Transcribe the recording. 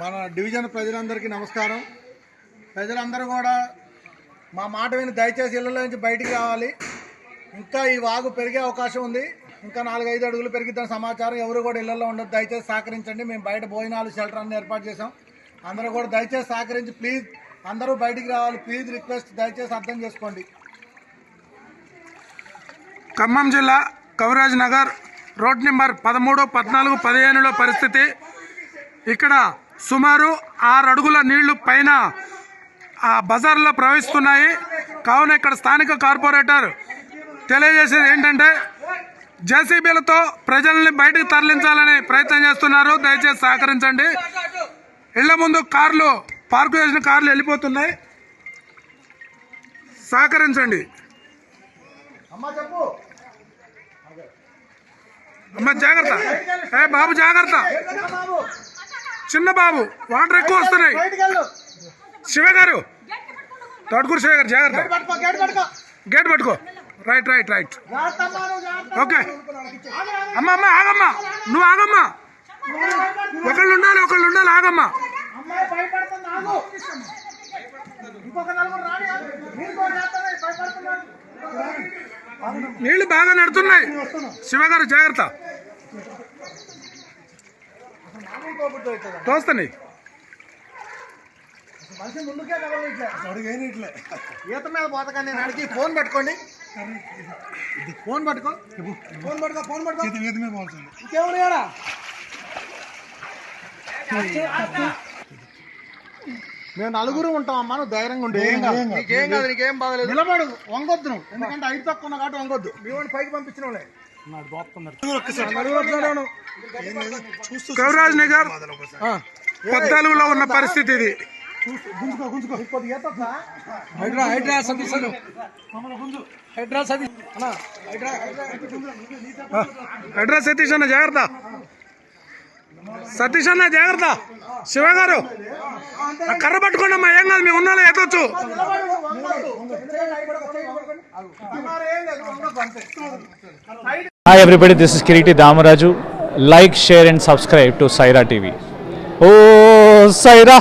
మన డివిజన్ ప్రజలందరికీ నమస్కారం. ప్రజలందరూ కూడా మా మాట విని దయచేసి ఇళ్ళలో నుంచి బయటికి రావాలి. ఇంకా ఈ వాగు పెరిగే అవకాశం ఉంది. ఇంకా నాలుగైదు అడుగులు పెరిగిద్దని సమాచారం ఎవరు కూడా ఇళ్ళలో ఉండదు దయచేసి సహకరించండి. మేము బయట భోజనాలు షెల్టర్ అన్ని ఏర్పాటు చేసాం అందరూ కూడా దయచేసి సహకరించి ప్లీజ్ అందరూ బయటికి రావాలి. ప్లీజ్ రిక్వెస్ట్ దయచేసి అర్థం చేసుకోండి. ఖమ్మం జిల్లా కవిరాజ్ నగర్ రోడ్ నెంబర్ పదమూడు పద్నాలుగు పదిహేనులో పరిస్థితి. ఇక్కడ సుమారు ఆరు అడుగుల నీళ్ళు పైన ఆ బజార్లో ప్రవహిస్తున్నాయి. కావున ఇక్కడ స్థానిక కార్పొరేటర్ తెలియజేసేది ఏంటంటే జేసీబీలతో ప్రజల్ని బయటకు తరలించాలని ప్రయత్నం చేస్తున్నారు. దయచేసి సహకరించండి. ఇళ్ళ ముందు కార్లు పార్కు చేసిన కార్లు వెళ్ళిపోతున్నాయి. సహకరించండి. అమ్మా జాగ్రత్త. ఏ బాబు జాగ్రత్త. చిన్న బాబు వాటర్ ఎక్కువ వస్తున్నాయి. శివ గారు తోటకూరు శివ గారు జాగ్రత్త. గేట్ పట్టుకో రైట్ రైట్ రైట్ జాగ్రత్త జాగ్రత్త. ఓకే. అమ్మ అమ్మ ఆగమ్మా. నువ్వు ఆగమ్మా. ఒకళ్ళు ఉండాలి ఒకళ్ళు ఉండాలి ఆగమ్మా. అమ్మాయి భయపడుతుంది ఆగు. ఇంకొక నలుగురు రాని మీరు కూడా చేస్తారా? భయపడుతున్నారు నీళ్ళు బాగా నడుతున్నాయి శివ గారు జాగ్రత్త తోస్తున్నాయి మనిషి ముందుకే కదలట్లే ఈత మీద పోతకండి నేను అడిగి ఫోన్ పెట్టుకోండి. ఫోన్ పట్టుకో. ఫోన్ పట్టుకో ఫోన్ పట్టుకో. ఇంకేమన్నాయాడా మేము నలుగురు ఉంటాం అమ్మా నువ్వు ధైర్యంగా ఉండు. నీకేం కాదు నీకేం బాధలేదు నిలబడు వంగొద్దు నువ్వు. ఎందుకంటే ఐదు తక్కువ ఉన్నా కాబట్టి వంగొద్దు. మీ వాడిని పైకి పంపించిన వాళ్ళే. కవిరాజ్ నగర్ పద్నాలుగులో ఉన్న పరిస్థితి ఇది? హైడ్రా హైడ్రా సతీష్. హైడ్రా సతీష్. హైడ్రా అడ్రస్ సతీష్ అన్న జాగ్రత్త. సతీష్ అన్న జాగ్రత్త. శివ గారు కర్ర పట్టుకోండమ్మా ఏం కాదు మేము ఉన్నాను ఎక్కొచ్చు hi everybody this is Kireeti Damaraju like share and subscribe to Saira TV oh Saira